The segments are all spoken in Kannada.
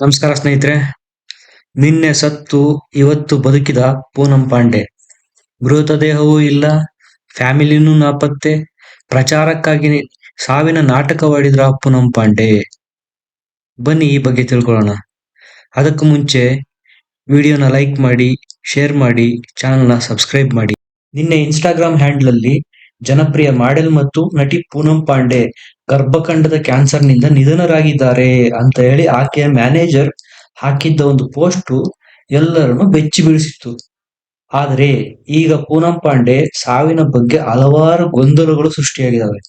ನಮಸ್ಕಾರ ಸ್ನೇಹಿತರೆ. ನಿನ್ನೆ ಸತ್ತು ಇವತ್ತು ಬದುಕಿದ ಪೂನಂ ಪಾಂಡೆ. ಮೃತದೇಹವೂ ಇಲ್ಲ, ಫ್ಯಾಮಿಲಿನೂ ನಾಪತ್ತೆ. ಪ್ರಚಾರಕ್ಕಾಗಿ ಸಾವಿನ ನಾಟಕವಾಡಿದ್ರ ಪೂನಂ ಪಾಂಡೆ. ಬನ್ನಿ ಈ ಬಗ್ಗೆ ತಿಳ್ಕೊಳ್ಳೋಣ. ಅದಕ್ಕೂ ಮುಂಚೆ ವಿಡಿಯೋನ ಲೈಕ್ ಮಾಡಿ, ಶೇರ್ ಮಾಡಿ, ಚಾನಲ್ನ ಸಬ್ಸ್ಕ್ರೈಬ್ ಮಾಡಿ. ನಿನ್ನೆ ಇನ್ಸ್ಟಾಗ್ರಾಮ್ ಹ್ಯಾಂಡ್ಲಲ್ಲಿ ಜನಪ್ರಿಯ ಮಾಡೆಲ್ ಮತ್ತು ನಟಿ ಪೂನಂ ಪಾಂಡೆ ಗರ್ಭಕಂಡದ ಕ್ಯಾನ್ಸರ್ನಿಂದ ನಿಧನರಾಗಿದ್ದಾರೆ ಅಂತ ಹೇಳಿ ಆಕೆಯ ಮ್ಯಾನೇಜರ್ ಹಾಕಿದ್ದ ಒಂದು ಪೋಸ್ಟ್ ಎಲ್ಲರನ್ನು ಬೆಚ್ಚಿ ಬೀಳಿಸಿತ್ತು. ಆದರೆ ಈಗ ಪೂನಂ ಪಾಂಡೆ ಸಾವಿನ ಬಗ್ಗೆ ಹಲವಾರು ಗೊಂದಲಗಳು ಸೃಷ್ಟಿಯಾಗಿದ್ದಾವೆ.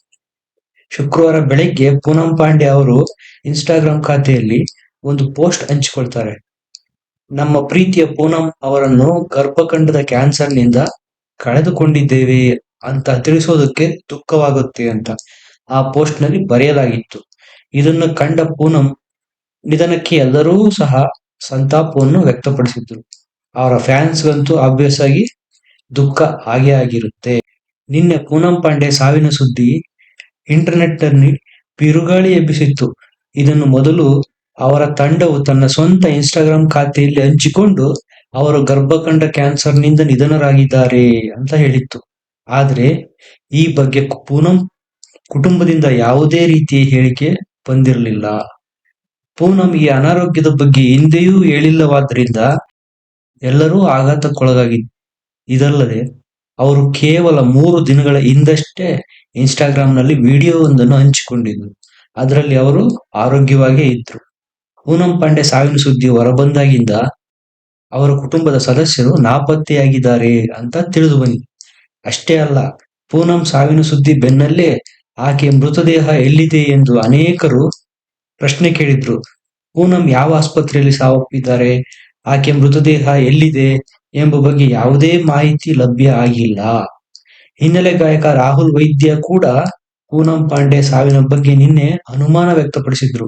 ಶುಕ್ರವಾರ ಬೆಳಗ್ಗೆ ಪೂನಂ ಪಾಂಡೆ ಅವರು ಇನ್ಸ್ಟಾಗ್ರಾಮ್ ಖಾತೆಯಲ್ಲಿ ಒಂದು ಪೋಸ್ಟ್ ಹಂಚಿಕೊಳ್ತಾರೆ. ನಮ್ಮ ಪ್ರೀತಿಯ ಪೂನಂ ಅವರನ್ನು ಗರ್ಭಕಂಡದ ಕ್ಯಾನ್ಸರ್ನಿಂದ ಕಳೆದುಕೊಂಡಿದ್ದೇವೆ ಅಂತ ತಿಳಿಸೋದಕ್ಕೆ ದುಃಖವಾಗುತ್ತೆ ಅಂತ. ಆ ಪೋಸ್ಟ್ನಲ್ಲಿ ಬರೆಯಲಾಗಿತ್ತು. ಇದನ್ನು ಕಂಡ ಪೂನಂ ನಿಧನಕ್ಕೆ ಎಲ್ಲರೂ ಸಹ ಸಂತಾಪವನ್ನು ವ್ಯಕ್ತಪಡಿಸಿದ್ರು. ಅವರ ಫ್ಯಾನ್ಸ್ಗಂತೂ ಆಬ್ವಿಯಸ್ ಆಗಿ ದುಃಖ ಹಾಗೆ ಆಗಿರುತ್ತೆ. ನಿನ್ನೆ ಪೂನಂ ಪಾಂಡೆ ಸಾವಿನ ಸುದ್ದಿ ಇಂಟರ್ನೆಟ್ನಲ್ಲಿ ಬಿರುಗಾಳಿ ಎಬ್ಬಿಸಿತ್ತು. ಇದನ್ನು ಮೊದಲು ಅವರ ತಂಡವು ತನ್ನ ಸ್ವಂತ ಇನ್ಸ್ಟಾಗ್ರಾಮ್ ಖಾತೆಯಲ್ಲಿ ಹಂಚಿಕೊಂಡು ಅವರು ಗರ್ಭಕಂಡ ಕ್ಯಾನ್ಸರ್ನಿಂದ ನಿಧನರಾಗಿದ್ದಾರೆ ಅಂತ ಹೇಳಿತ್ತು. ಆದ್ರೆ ಈ ಬಗ್ಗೆ ಪೂನಂ ಕುಟುಂಬದಿಂದ ಯಾವುದೇ ರೀತಿಯ ಹೇಳಿಕೆ ಬಂದಿರಲಿಲ್ಲ. ಪೂನಂ ಈ ಅನಾರೋಗ್ಯದ ಬಗ್ಗೆ ಹಿಂದೆಯೂ ಹೇಳಿಲ್ಲವಾದ್ರಿಂದ ಎಲ್ಲರೂ ಆಘಾತಕ್ಕೊಳಗಾಗಿ ಇದಲ್ಲದೆ ಅವರು ಕೇವಲ ಮೂರು ದಿನಗಳ ಹಿಂದಷ್ಟೇ ಇನ್ಸ್ಟಾಗ್ರಾಮ್ನಲ್ಲಿ ವಿಡಿಯೋ ಒಂದನ್ನು ಹಂಚಿಕೊಂಡಿದ್ರು ಅದರಲ್ಲಿ ಅವರು ಆರೋಗ್ಯವಾಗೇ ಇದ್ರು ಪೂನಂ ಪಾಂಡೆ ಸಾವಿನ ಸುದ್ದಿ ಹೊರಬಂದಾಗಿಂದ ಅವರ ಕುಟುಂಬದ ಸದಸ್ಯರು ನಾಪತ್ತೆಯಾಗಿದ್ದಾರೆ ಅಂತ ತಿಳಿದು ಬಂದಿದೆ. ಅಷ್ಟೇ ಅಲ್ಲ, ಪೂನಂ ಸಾವಿನ ಸುದ್ದಿ ಬೆನ್ನಲ್ಲೇ ಆಕೆ ಮೃತದೇಹ ಎಲ್ಲಿದೆ ಎಂದು ಅನೇಕರು ಪ್ರಶ್ನೆ ಕೇಳಿದ್ರು. ಪೂನಂ ಯಾವ ಆಸ್ಪತ್ರೆಯಲ್ಲಿ ಸಾವಪ್ಪಿದ್ದಾರೆ? ಆಕೆ ಮೃತದೇಹ ಎಲ್ಲಿದೆ ಎಂಬ ಬಗ್ಗೆ ಯಾವುದೇ ಮಾಹಿತಿ ಲಭ್ಯ ಆಗಿಲ್ಲ. ಹಿನ್ನೆಲೆ ಗಾಯಕ ರಾಹುಲ್ ವೈದ್ಯ ಕೂಡ ಪೂನಂ ಪಾಂಡೆ ಸಾವಿನ ಬಗ್ಗೆ ನಿನ್ನೆ ಅನುಮಾನ ವ್ಯಕ್ತಪಡಿಸಿದ್ರು.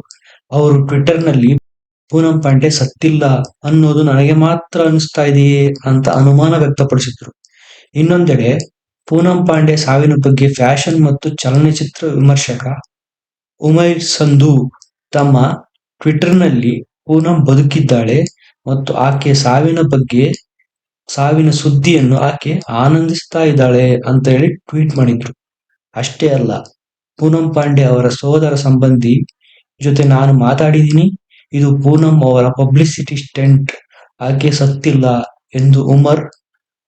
ಅವರು ಟ್ವಿಟರ್ನಲ್ಲಿ ಪೂನಂ ಪಾಂಡೆ ಸತ್ತಿಲ್ಲ ಅನ್ನೋದು ನನಗೆ ಮಾತ್ರ ಅನಿಸ್ತಾ ಇದೆಯೇ ಅಂತ ಅನುಮಾನ ವ್ಯಕ್ತಪಡಿಸಿದ್ರು. ಇನ್ನೊಂದೆಡೆ ಪೂನಂ ಪಾಂಡೆ ಸಾವಿನ ಬಗ್ಗೆ ಫ್ಯಾಷನ್ ಮತ್ತು ಚಲನಚಿತ್ರ ವಿಮರ್ಶಕ ಉಮೈರ್ ಸಂಧು ತಮ್ಮ ಟ್ವಿಟರ್ನಲ್ಲಿ ಪೂನಂ ಬದುಕಿದ್ದಾಳೆ ಮತ್ತು ಆಕೆ ಸಾವಿನ ಬಗ್ಗೆ, ಸಾವಿನ ಸುದ್ದಿಯನ್ನು ಆಕೆ ಆನಂದಿಸ್ತಾ ಇದ್ದಾಳೆ ಅಂತ ಹೇಳಿ ಟ್ವೀಟ್ ಮಾಡಿದ್ರು. ಅಷ್ಟೇ ಅಲ್ಲ, ಪೂನಂ ಪಾಂಡೆ ಅವರ ಸೋದರ ಸಂಬಂಧಿ ಜೊತೆ ನಾನು ಮಾತಾಡಿದ್ದೀನಿ. ಇದು ಪೂನಂ ಅವರ ಪಬ್ಲಿಸಿಟಿ ಸ್ಟೆಂಟ್. ಆಕೆ ಸತ್ತಿಲ್ಲ ಎಂದು ಉಮರ್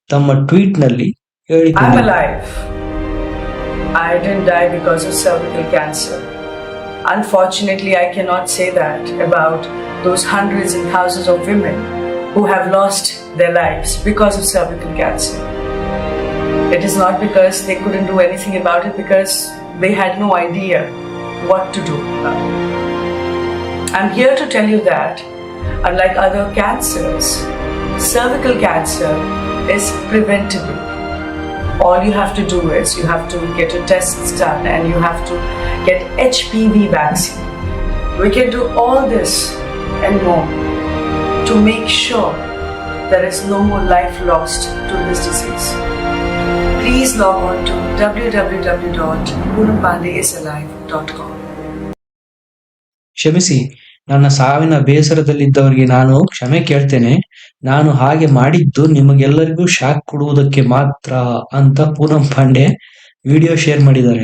ತಮ್ಮ ಟ್ವೀಟ್ನಲ್ಲಿ I'm alive. I didn't die because of cervical cancer. Unfortunately, I cannot say that about those hundreds and thousands of women who have lost their lives because of cervical cancer. It is not because they couldn't do anything about it, because they had no idea what to do. I'm here to tell you that, unlike other cancers, cervical cancer is preventable all you have to do is you have to get your tests done and you have to get HPV vaccine. We can do all this and more to make sure there is no more life lost to this disease. Please log on to www.punapandeyisalive.com. ಕ್ಷಮಿಸಿ ನನ್ನ ಸಾವಿನ ಬೇಸರದಲ್ಲಿದ್ದವರಿಗೆ ನಾನು ಕ್ಷಮೆ ಕೇಳ್ತೇನೆ ನಾನು ಹಾಗೆ ಮಾಡಿದ್ದು ನಿಮಗೆಲ್ಲರಿಗೂ ಶಾಕ್ ಕೊಡುವುದಕ್ಕೆ ಮಾತ್ರ ಅಂತ ಪೂನಂ ಪಾಂಡೆ ವಿಡಿಯೋ ಶೇರ್ ಮಾಡಿದ್ದಾರೆ.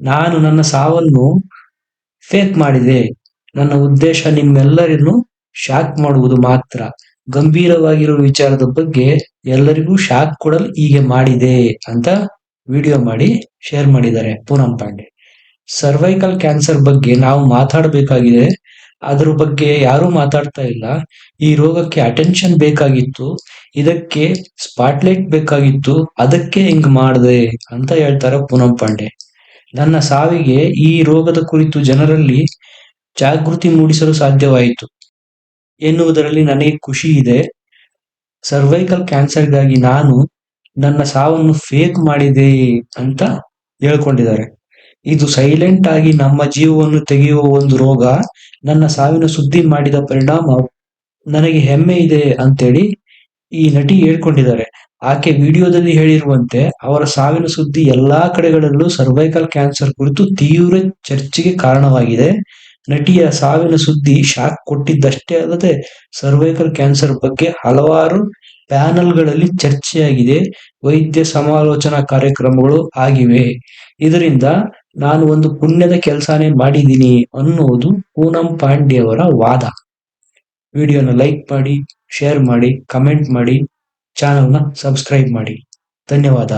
ನಾನು ನನ್ನ ಸಾವನ್ನು ಫೇಕ್ ಮಾಡಿದೆ. ನನ್ನ ಉದ್ದೇಶ ನಿಮ್ಮೆಲ್ಲರನ್ನು ಶಾಕ್ ಮಾಡುವುದು ಮಾತ್ರ. ಗಂಭೀರವಾಗಿರುವ ವಿಚಾರದ ಬಗ್ಗೆ ಎಲ್ಲರಿಗೂ ಶಾಕ್ ಕೊಡಲು ಹೀಗೆ ಮಾಡಿದೆ ಅಂತ ವಿಡಿಯೋ ಮಾಡಿ ಶೇರ್ ಮಾಡಿದ್ದಾರೆ ಪೂನಂ ಪಾಂಡೆ. ಸರ್ವೈಕಲ್ ಕ್ಯಾನ್ಸರ್ ಬಗ್ಗೆ ನಾವು ಮಾತಾಡಬೇಕಾಗಿದೆ. ಅದ್ರ ಬಗ್ಗೆ ಯಾರೂ ಮಾತಾಡ್ತಾ ಇಲ್ಲ. ಈ ರೋಗಕ್ಕೆ ಅಟೆನ್ಷನ್ ಬೇಕಾಗಿತ್ತು, ಇದಕ್ಕೆ ಸ್ಪಾಟ್ಲೈಟ್ ಬೇಕಾಗಿತ್ತು, ಅದಕ್ಕೆ ಹಿಂಗ್ ಮಾಡಿದೆ ಅಂತ ಹೇಳ್ತಾರೆ ಪೂನಂ ಪಾಂಡೆ. ನನ್ನ ಸಾವಿಗೆ ಈ ರೋಗದ ಕುರಿತು ಜನರಲ್ಲಿ ಜಾಗೃತಿ ಮೂಡಿಸಲು ಸಾಧ್ಯವಾಯಿತು. ಎನ್ನುವುದರಲ್ಲಿ ನನಗೆ ಖುಷಿ ಇದೆ. ಸರ್ವೈಕಲ್ ಕ್ಯಾನ್ಸರ್ಗಾಗಿ ನಾನು ನನ್ನ ಸಾವನ್ನು ಫೇಕ್ ಮಾಡಿದೆ ಅಂತ ಹೇಳ್ಕೊಂಡಿದ್ದಾರೆ. ಇದು ಸೈಲೆಂಟ್ ಆಗಿ ನಮ್ಮ ಜೀವವನ್ನು ತೆಗೆಯುವ ಒಂದು ರೋಗ, ನನ್ನ ಸಾವಿನ ಸುದ್ದಿ ಮಾಡಿದ ಪರಿಣಾಮ ನನಗೆ ಹೆಮ್ಮೆ ಇದೆ ಅಂತೇಳಿ ಈ ನಟಿ ಹೇಳ್ಕೊಂಡಿದ್ದಾರೆ. ಆಕೆ ವಿಡಿಯೋದಲ್ಲಿ ಹೇಳಿರುವಂತೆ ಅವರ ಸಾವಿನ ಸುದ್ದಿ ಎಲ್ಲಾ ಕಡೆಗಳಲ್ಲೂ ಸರ್ವೈಕಲ್ ಕ್ಯಾನ್ಸರ್ ಕುರಿತು ತೀವ್ರ ಚರ್ಚೆಗೆ ಕಾರಣವಾಗಿದೆ. ನಟಿಯ ಸಾವಿನ ಸುದ್ದಿ ಶಾಕ್ ಕೊಟ್ಟಿದ್ದಷ್ಟೇ ಅಲ್ಲದೆ ಸರ್ವೈಕಲ್ ಕ್ಯಾನ್ಸರ್ ಬಗ್ಗೆ ಹಲವಾರು ಪ್ಯಾನಲ್ಗಳಲ್ಲಿ ಚರ್ಚೆಯಾಗಿದೆ. ವೈದ್ಯ ಸಮಾಲೋಚನಾ ಕಾರ್ಯಕ್ರಮಗಳು ಆಗಿವೆ. ಇದರಿಂದ ನಾನು ಒಂದು ಪುಣ್ಯದ ಕೆಲಸನೇ ಮಾಡಿದ್ದೀನಿ ಅನ್ನುವುದು ಪೂನಂ ಪಾಂಡೆಯವರ ವಾದ. ವಿಡಿಯೋನ ಲೈಕ್ ಮಾಡಿ ಶೇರ್ ಮಾಡಿ ಕಮೆಂಟ್ ಮಾಡಿ ಚಾನಲ್ನ ಸಬ್ಸ್ಕ್ರೈಬ್ ಮಾಡಿ. ಧನ್ಯವಾದ.